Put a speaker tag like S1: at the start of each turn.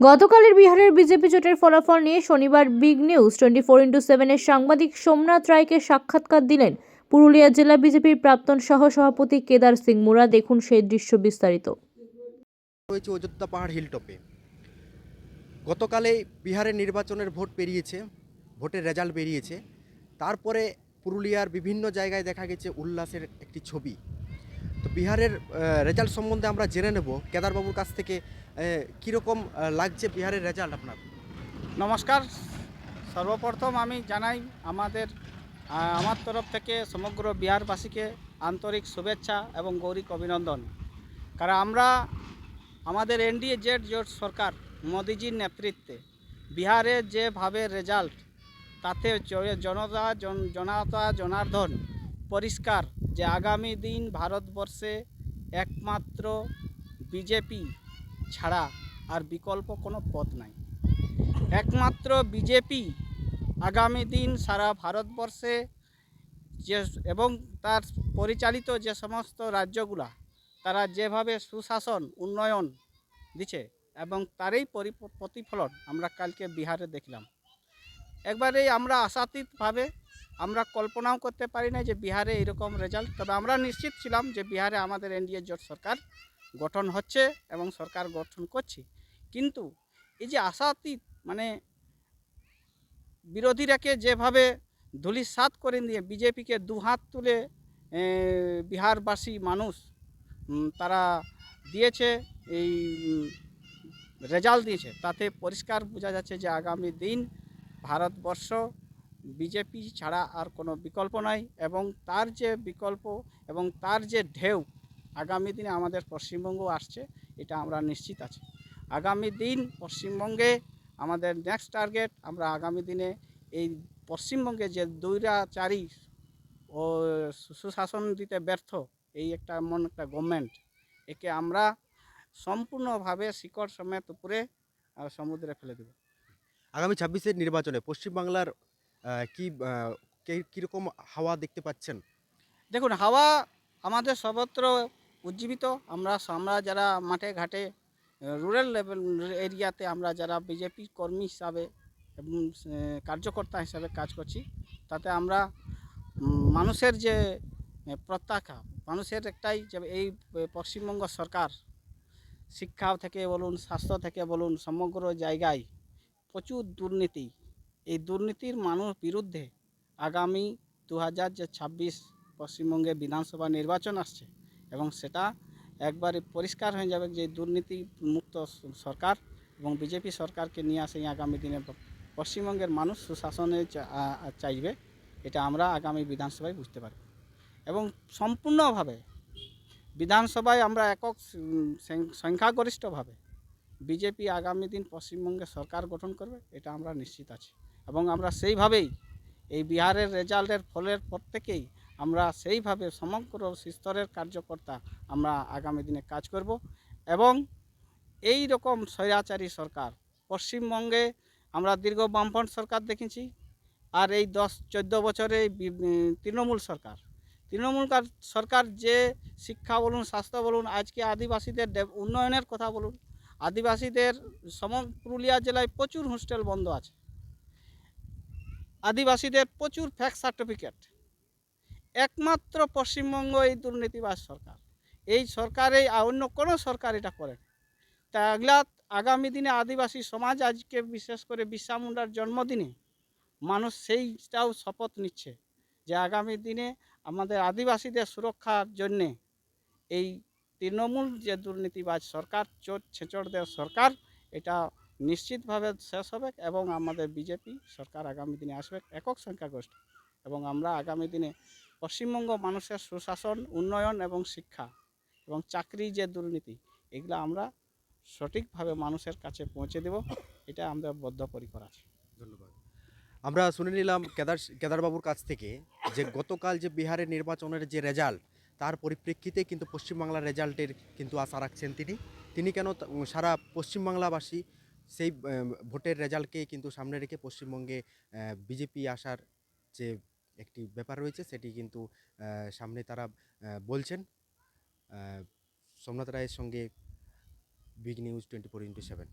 S1: গতকালের বিহারের বিজেপি জোটের ফলাফল নিয়ে শনিবার big news twenty four into সেভেনের সাংবাদিক সোমনাথ রায়কে সাক্ষাৎকার দিলেন পুরুলিয়া জেলা বিজেপির প্রাক্তন সহ সভাপতি কেদার সিং মুরা। দেখুন সেই দৃশ্য বিস্তারিত।
S2: রয়েছে অযোধ্যা পাহাড় হিলটপে। গতকালে বিহারের নির্বাচনের ভোট পেরিয়েছে, ভোটের রেজাল্ট বেরিয়েছে তারপরে পুরুলিয়ার বিভিন্ন জায়গায় দেখা গেছে উল্লাসের একটি ছবি। বিহারের রেজাল্ট সম্বন্ধে আমরা জেনে নেব। কেদারবাবুর কাছ থেকে কীরকম লাগছে বিহারের রেজাল্ট আপনার?
S3: নমস্কার। সর্বপ্রথম আমি জানাই আমাদের আমার তরফ থেকে সমগ্র বিহারবাসীকে আন্তরিক শুভেচ্ছা এবং গৌরিক অভিনন্দন। কারণ আমরা, আমাদের এনডিএ জেড জোট সরকার, মোদিজির নেতৃত্বে বিহারে যেভাবে রেজাল্ট তাতে জনতা, জন- জনতা, জনার্দন পরিষ্কার যে আগামী দিন ভারতবর্ষে একমাত্র বিজেপি ছাড়া আর বিকল্প কোনো পথ নাই। একমাত্র বিজেপি আগামী দিন সারা ভারতবর্ষে যে এবং তার পরিচালিত যে সমস্ত রাজ্যগুলা, তারা যেভাবে সুশাসন, উন্নয়ন দিচ্ছে এবং তারই পরি- প্রতিফলন আমরা কালকে বিহারে দেখলাম। একবারেই আমরা আশাতীতভাবে আমরা কল্পনাও করতে পারি না যে বিহারে এরকম রেজাল্ট তবে আমরা নিশ্চিত ছিলাম যে বিহারে আমাদের এনডিএ জোট সরকার গঠন হচ্ছে এবং সরকার গঠন করছে। কিন্তু এই যে আশাতীত মানে বিরোধীরাকে যেভাবে ধুলিসাৎ করে দিয়ে বিজেপিকে দুহাত তুলে বিহারবাসী মানুষ তারা দিয়েছে, এই রেজাল্ট দিয়েছে, তাতে পরিষ্কার বোঝা যাচ্ছে যে আগামী দিন ভারতবর্ষ বিজেপি ছাড়া আর কোনো বিকল্প নাই এবং তার যে বিকল্প এবং তার যে ঢেউ আগামী দিনে আমাদের পশ্চিমবঙ্গ আসছে, এটা আমরা নিশ্চিত আছি। আগামী দিন পশ্চিমবঙ্গে আমাদের নেক্সট টার্গেট আমরা আগামী দিনে এই পশ্চিমবঙ্গে যে দুইরাচারী ও সুশাসন দিতে ব্যর্থ, এই একটা এমন একটা গভর্নমেন্ট একে আমরা সম্পূর্ণভাবে শিকড় সমেত উপরে সমুদ্রে ফেলে দেব।
S2: আগামী ছাব্বিশের নির্বাচনে পশ্চিমবাংলার কি কীরকম হাওয়া দেখতে পাচ্ছেন?
S3: দেখুন, হাওয়া আমাদের সর্বত্র উজ্জীবিত। আমরা আমরা যারা মাঠে ঘাটে রুরাল লেভেল এরিয়াতে আমরা যারা বিজেপি কর্মী হিসাবে এবং কার্যকর্তা হিসাবে কাজ করছি, তাতে আমরা মানুষের যে প্রত্যাখ্যা মানুষের একটাই যে, এই পশ্চিমবঙ্গ সরকার শিক্ষা থেকে বলুন, স্বাস্থ্য থেকে বলুন, সমগ্র জায়গায় প্রচুর দুর্নীতি এই দুর্নীতির মানুষ বিরুদ্ধে আগামী দু হাজার যে ছাব্বিশ পশ্চিমবঙ্গে বিধানসভা নির্বাচন আসছে এবং সেটা একবারে পরিষ্কার হয়ে যাবে যে দুর্নীতি মুক্ত সরকার এবং বিজেপি সরকারকে নিয়ে আসে আগামী দিনে। পশ্চিমবঙ্গের মানুষ সুশাসনে চাইবে, এটা আমরা আগামী বিধানসভায় বুঝতে পারব। এবং সম্পূর্ণভাবে বিধানসভায় আমরা একক সংখ্যাগরিষ্ঠভাবে বিজেপি আগামী দিন পশ্চিমবঙ্গে সরকার গঠন করবে, এটা আমরা নিশ্চিত আছি। এবং আমরা সেইভাবেই এই বিহারের রেজাল্টের ফলের পর থেকেই আমরা সেইভাবে সমগ্র স্তরের কার্যকর্তা আমরা আগামী দিনে কাজ করব এবং এই রকম স্বৈরাচারী সরকার পশ্চিমবঙ্গে আমরা দীর্ঘ বামফ্রন্ট সরকার দেখেছি আর এই দশ চোদ্দ বছরে তৃণমূল সরকার। তৃণমূল কার- সরকার যে শিক্ষা বলুন, স্বাস্থ্য বলুন, আজকে আদিবাসীদের উন্নয়নের কথা বলুন, আদিবাসীদের সম পুরুলিয়া জেলায় প্রচুর হোস্টেল বন্ধ আছে। আদিবাসীদের প্রচুর ফ্যাক সার্টিফিকেট একমাত্র পশ্চিমবঙ্গ এই দুর্নীতিবাজ সরকার এই সরকারে অন্য কোনো সরকার এটা করে। তা এগুলা আগামী দিনে আদিবাসী সমাজ আজকে বিশেষ করে বিরসা মুন্ডার জন্মদিনে মানুষ সেইটাও শপথ নিচ্ছে যে আগামী দিনে আমাদের আদিবাসীদের সুরক্ষার জন্যে এই তৃণমূল যে দুর্নীতিবাজ সরকার, চোর ছেচড়দের সরকার, এটা নিশ্চিতভাবে শেষ হবে এবং আমাদের বিজেপি সরকার আগামী দিনে আসবে একক সংখ্যাগরিষ্ঠ এবং আমরা আগামী দিনে পশ্চিমবঙ্গ মানুষের সুশাসন, উন্নয়ন এবং শিক্ষা এবং চাকরি যে দুর্নীতি, এগুলো আমরা সঠিকভাবে মানুষের কাছে পৌঁছে দেব, এটা আমরা বদ্ধপরিকর আছি।
S2: ধন্যবাদ। আমরা শুনে নিলাম কেদার কেদারবাবুর কাছ থেকে যে গতকাল যে বিহারের নির্বাচনের যে রেজাল্ট, তার পরিপ্রেক্ষিতে কিন্তু পশ্চিমবাংলার রেজাল্টের কিন্তু আশা রাখছেন তিনি। তিনি কেন সারা পশ্চিমবাংলাবাসী সেই ভোটের রেজাল্টকে কিন্তু সামনে রেখে পশ্চিমবঙ্গে বিজেপি আসার যে একটি ব্যাপার রয়েছে, সেটি কিন্তু সামনে তারা বলছেন। সোমনাথ রায়ের সঙ্গে big news twenty four into seven.